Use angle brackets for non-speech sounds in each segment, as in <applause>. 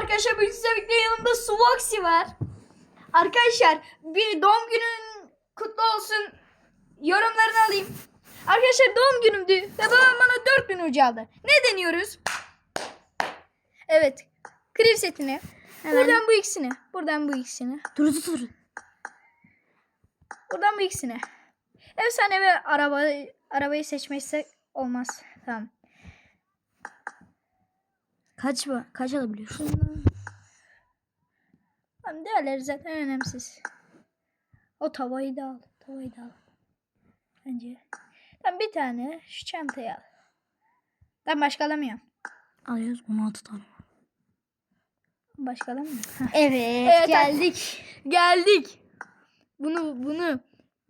Arkadaşlar bugün sizlerle birlikte yanımda Suvoxi var. Arkadaşlar bir doğum günün kutlu olsun. Yorumlarını alayım. Arkadaşlar doğum günümdü ve babam bana 4000 ucu aldı. Ne deniyoruz? Evet. Kriv setini. Hemen. Buradan bu ikisini. Buradan bu ikisini. Dur dur dur. Buradan bu ikisini. Efsane ve araba arabayı seçmezsek olmaz. Tamam. Kaç mı? Kaç alabiliyorsun? Tamam diğerleri zaten önemsiz. O tavayı da al. Tavayı da al. Bence. Tamam bir tane şu çantayı al. Ben başka alamıyorum. Alıyoruz 16 tane. Başka alamıyorum. Evet, Evet, geldik. Geldik. Bunu bunu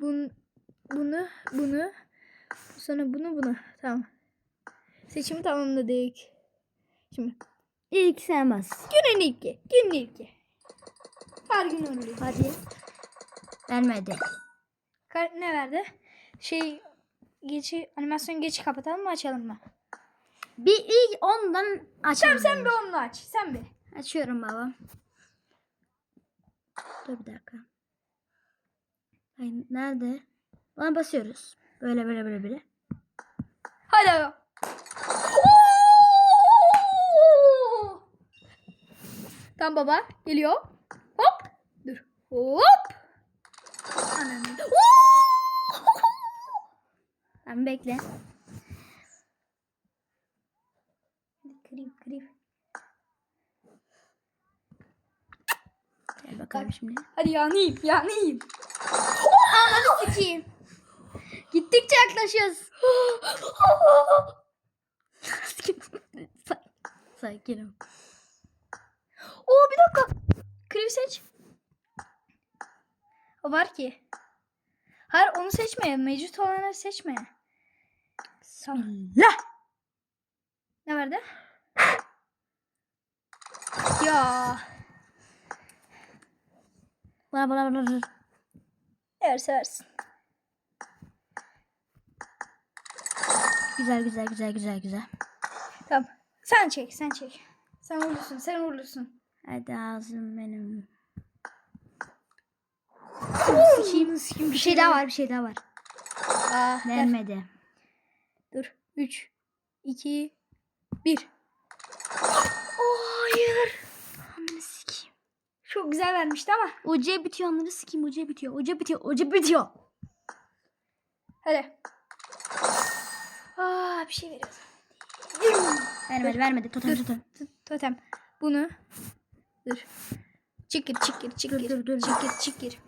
bunu bunu bunu sonra bunu bunu. Tamam. Seçimi tamamladık. Şimdi İlk sen bas. günün ilki. Günün ilki. Her gün oluyor. Hadi. Vermedi. Ka- ne verdi? Şey geçi animasyon geçi kapatalım mı açalım mı? Bir ilk ondan açalım. Tamam sen bir onu aç. Sen bir. Açıyorum baba. Dur bir dakika. Ay nerede? Bana basıyoruz. Böyle böyle böyle böyle. Hadi. Tamam baba geliyor. Hop. Dur. Hop. Ananı. Tamam bekle. Krip krip. Gel bakalım şimdi. Hadi yanayım yanayım. Ananı sikeyim. Gittikçe yaklaşıyoruz. Sa- <gasps> Sakin ol. Oo bir dakika. Krip seç. O var ki. Hayır onu seçme. Mevcut olanları seçme. Bismillah. Ne verdi? ya. Bana bana bana. bana. Verse versin. Güzel güzel güzel güzel güzel. Tamam. Sen çek, sen çek. Sen vurursun, sen vurursun. Hadi ağzım benim. Sikiyim, sikiyim. Bir şey daha var bir şey daha var. Ver. Vermedi. Dur. 3, 2, 1. Hayır. Ananı sikeyim. Çok güzel vermişti ama. Ucuya bitiyor ananı sikeyim ucuya bitiyor. Ucu bitiyor ucu bitiyor. Hadi. Aa, bir şey veriyor. Vermedi vermedi. Totem totem. Totem. Bunu. Dur. Çıkır, çıkır, çıkır. dur, dur. Çıkır, çıkır.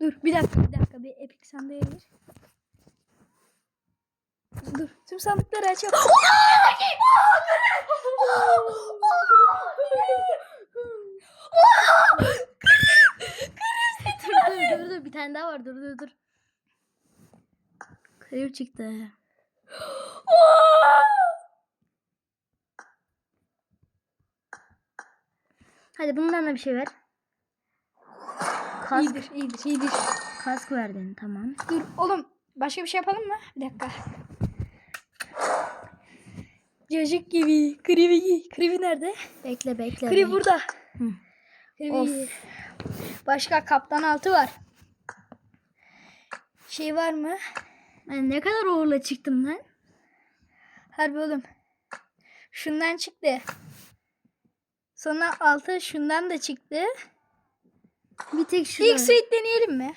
Dur bir dakika bir dakika bir epic sandığa gir. Dur tüm sandıkları açalım. dur dur dur dur bir tane daha var dur dur dur. Kayıp çıktı. <gasps> Hadi bundan da bir şey ver. Kask, iyidir iyidir iyidir. kask verdin tamam. Dur oğlum başka bir şey yapalım mı? Bir dakika. Cacık gibi. Krivi. Krivi nerede? Bekle bekle. Krivi burada. Hı. Krivi. Başka kaptan altı var. Şey var mı? Ben ne kadar uğurla çıktım lan. Harbi oğlum. Şundan çıktı. Sonra altı şundan da çıktı. Bir tek şu. İlk suite deneyelim mi?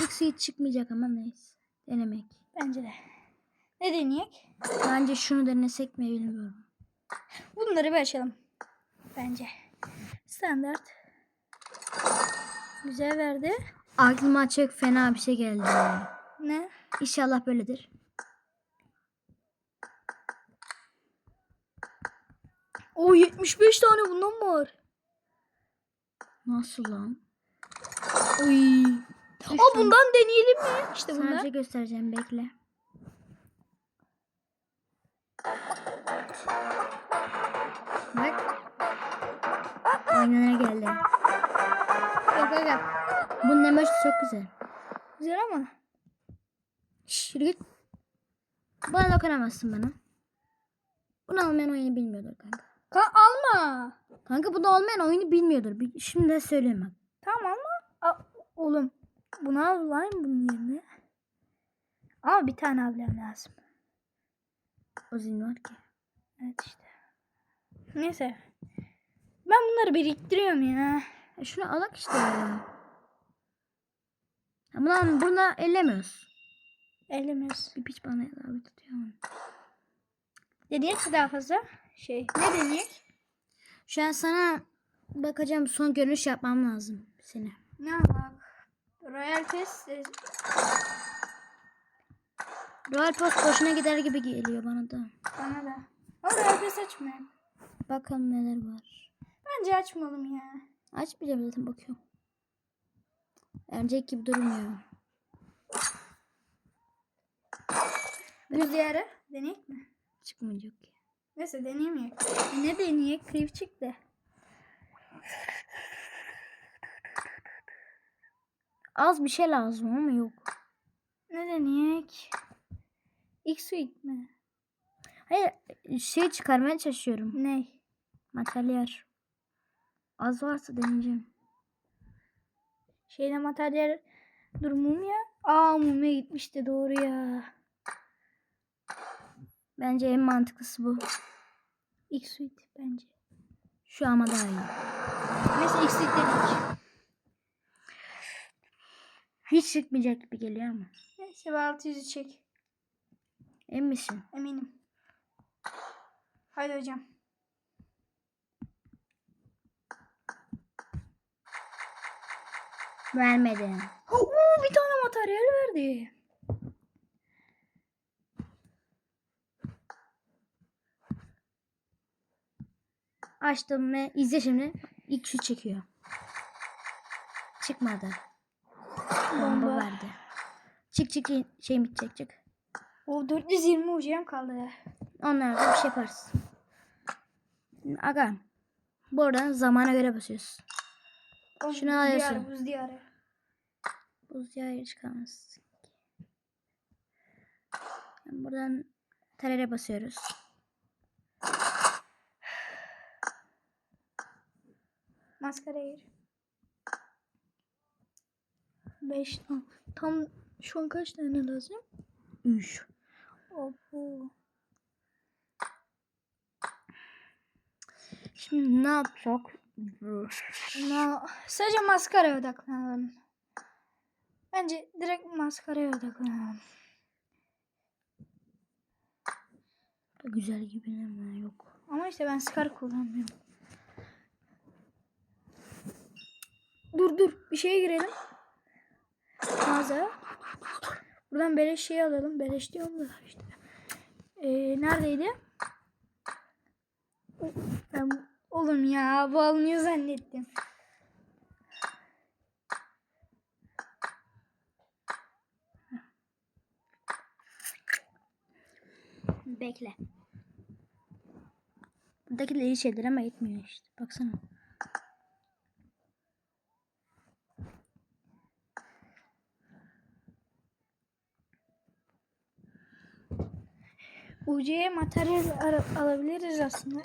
İlk suite çıkmayacak ama neyse. Denemek. Bence de. Ne deneyek? Bence şunu denesek mi bilmiyorum. Bunları bir açalım. Bence. Standart. Güzel verdi. Aklıma çok fena bir şey geldi. Ne? İnşallah böyledir. O 75 tane bundan mı var? Nasıl lan? Aa tane. bundan deneyelim mi? İşte bunlar. Sadece göstereceğim bekle. Bak. Oynanana geldi. Yok yok yok. Bunun emoji çok güzel. Güzel ama. Yürü git. Bana dokunamazsın bana. Bunu almayan oyunu bilmiyordur kanka. Ka alma. Kanka bu da olmayan oyunu bilmiyordur. Şimdi de söyleyeyim bak. Tamam ama a- oğlum bunu al lan bunun yerine. Ama bir tane almam lazım. O zil var ki. Evet işte. Neyse. Ben bunları biriktiriyorum ya. E şunu alak işte ya. Lan burada ellemiyoruz. Elimiz. Bir piç bana abi tutuyor mi daha fazla? Şey. Ne deneyek? Şu an sana bakacağım son görünüş yapmam lazım seni. Ne bak. Royal Pass. e, Royal Post boşuna gider gibi geliyor bana da. Bana da. Ama Royal Pass açmayayım. Bakalım neler var. Bence açmalım ya. Aç bile zaten bakıyorum. Ercek gibi durmuyor. Buz diyarı. Deneyek mi? Çıkmayacak ki. Neyse deneyemeyek. Ne deneyek? Krip çıktı. Az bir şey lazım ama yok. Ne deneyek? X-Suite mi? Hayır şey çıkarmaya çalışıyorum. Ne? Materyal. Az varsa deneyeceğim. Şeyle materyal dur mumya. Aa mumya gitmişti doğru ya. Bence en mantıklısı bu. X-Suite bence. Şu ama daha iyi. Neyse X-Suite dedik. Hiç çıkmayacak gibi geliyor ama. Neyse 600'ü çek. Emin misin? Eminim. Haydi hocam. Vermedi. Oo, bir tane materyal verdi. Açtım ve izle şimdi. İlk şu çekiyor. Çıkmadı. Bomba Bomba. verdi. Çık çık şey bitecek çık. O 420 hocam kaldı. Onlarda bir şey yaparız. Aga. Bu arada zamana göre basıyoruz. Şunu buz alıyorsun. diyarı, Buz diyarı. Buz diyarı çıkamaz. Buradan terere basıyoruz. Maskara yer. 5 tam. Şu an kaç tane lazım? 3. Opo. Şimdi ne yapsak? Na, sadece maskaraya odaklanalım. Bence direkt maskaraya odaklanalım. Güzel gibi ama yok. Ama işte ben skar kullanmıyorum. Dur dur bir şeye girelim. Mağaza. Buradan beleş şey alalım. Beleş diyorum da işte. Ee, neredeydi? Ben oğlum ya bu alınıyor zannettim. Bekle. Buradakiler iyi şeyler ama yetmiyor işte. Baksana. UC'ye materyal alabiliriz aslında.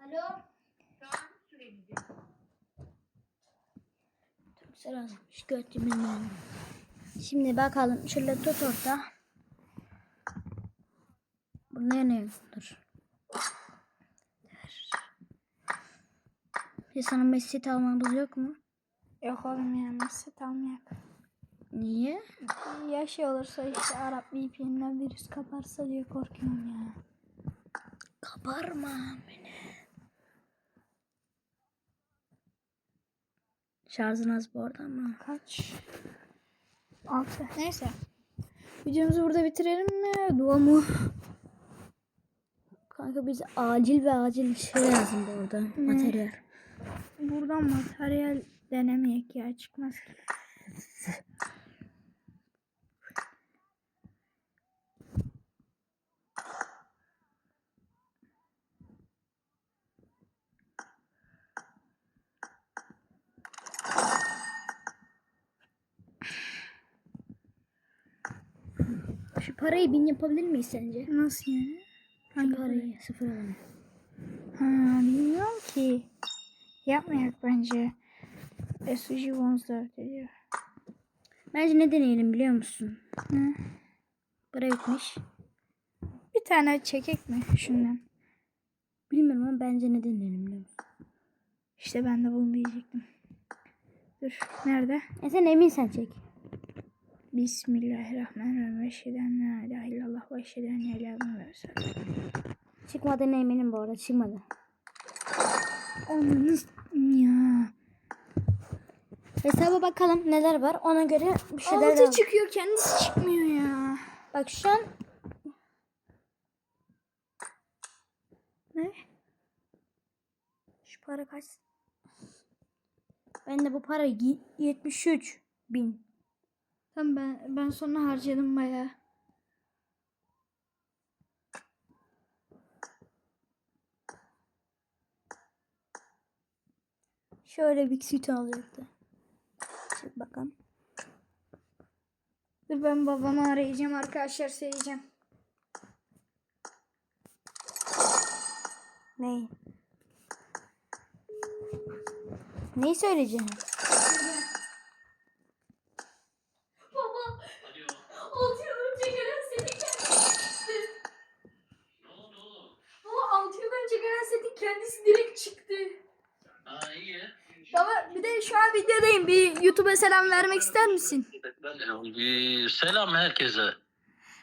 Alo. Çok olmuş. Gördüğümün. Şimdi bakalım. Şöyle tut orada. Bu ne ne? Dur. Bir sana mesit almamız yok mu? Yok oğlum ya set almayak. Niye? Ya şey olursa işte Arap VPN'den virüs kaparsa diye korkuyorum ya. Kabarma beni. Şarjın az bu arada ama. Kaç? 6. Neyse. Videomuzu burada bitirelim mi? Dua mu? Kanka bize acil ve acil şey lazım bu arada. Materyal. Buradan materyal denemeyek ya çıkmaz ki. Şu parayı bin yapabilir miyiz sence? Nasıl yani? Hangi parayı? Sıfır alalım. Ha bilmiyorum ki. Yapmayak bence. SUG Monster diyor. Bence ne deneyelim biliyor musun? Ne? Para bitmiş. Bir tane çekek mi şundan? Bilmiyorum ama bence ne deneyelim biliyor musun? İşte ben de bunu diyecektim. Dur. Nerede? E sen eminsen çek. Bismillahirrahmanirrahim. Eşhedü en la ilahe illallah ve eşhedü enne ilahe Çıkmadığına eminim bu arada çıkmadı. Ya. Hesaba bakalım neler var ona göre bir şeyler Altı alalım. çıkıyor kendisi çıkmıyor ya. Bak şu an Ne? Şu para kaç? bende bu para y- 73 bin. Tamam ben ben sonra harcadım bayağı. Şöyle bir süt alacaktı. Çık bakalım. Dur ben babamı arayacağım arkadaşlar söyleyeceğim. Neyi? Neyi söyleyeceğim? Baba. Altı yıl önce gelen setin kendisi çıktı. Baba altı yıl önce gelen setin kendisi direkt çıktı. Ha iyi. Baba bir de şu an videodayım. Bir YouTube'a selam vermek ister misin? Selam herkese.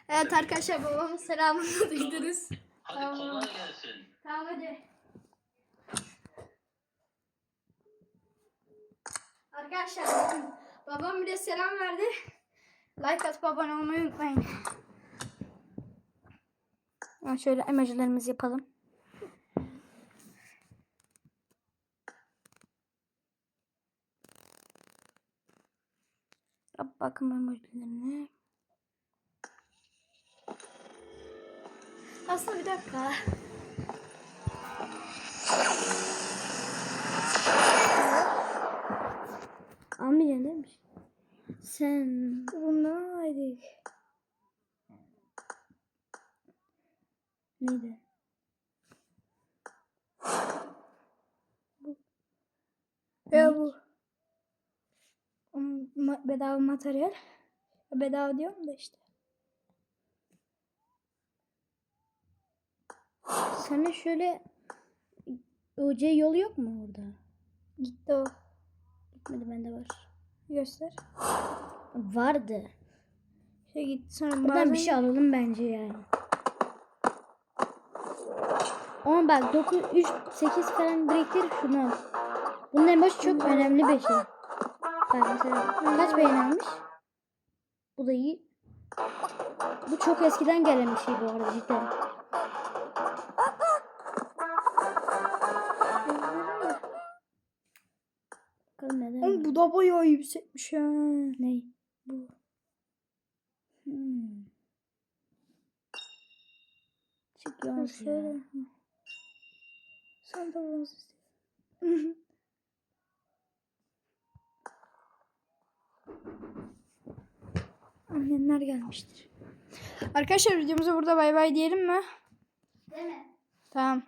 Evet arkadaşlar babamın selamını duydunuz. Hadi Tamam. kolay gelsin. Tamam hadi. Arkadaşlar bakın babam bir de selam verdi. Like atıp abone olmayı unutmayın. Yani şöyle emojilerimizi yapalım. Bakın emojilerine. Aslında bir dakika. Değil mi? Sen Bundan alaydık. neydi? Ya bu. Um, ma- bedava materyal. Bedava diyorum da işte. Sana şöyle OC yolu yok mu orada? Gitti o. Gitmedi bende var. Göster. Vardı. Şey gitti sonra Buradan bazen... bir şey alalım bence yani. Ama bak 9, 3, 8 falan biriktir şunu en başı çok önemli bir şey. Mesela kaç beğeni almış? Bu da iyi. Bu çok eskiden gelen bir şey bu arada cidden. Bakalım neden? Oğlum bu da bayağı yüksekmiş ha. Ne? Bu. Hmm. Çıkıyor ya. Şöyle. Sen de bunu istiyorsun. <laughs> Annenler gelmiştir. Arkadaşlar videomuza burada bay bay diyelim mi? Deme. Tamam.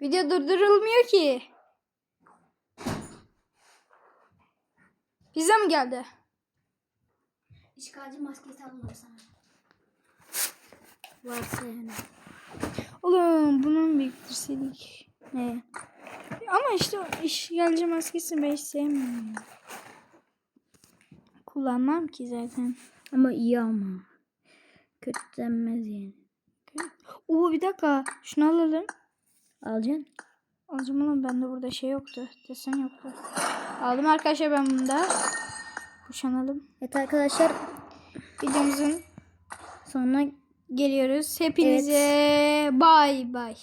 Video durdurulmuyor ki. Pizza mı geldi? İşgalci maskesi alalım sana. Varsa yani. Oğlum bunun biriktirseydik. Ne? Ama işte o işgalci maskesini ben hiç sevmiyorum. Kullanmam ki zaten. Ama iyi ama. Kötü denmez yani. Oo bir dakika. Şunu alalım. Alacaksın. Alacağım oğlum bende burada şey yoktu. Desen yoktu. Aldım arkadaşlar ben bunu da. Kuşanalım. Evet arkadaşlar Videomuzun sonra geliyoruz. Hepinize bay bay.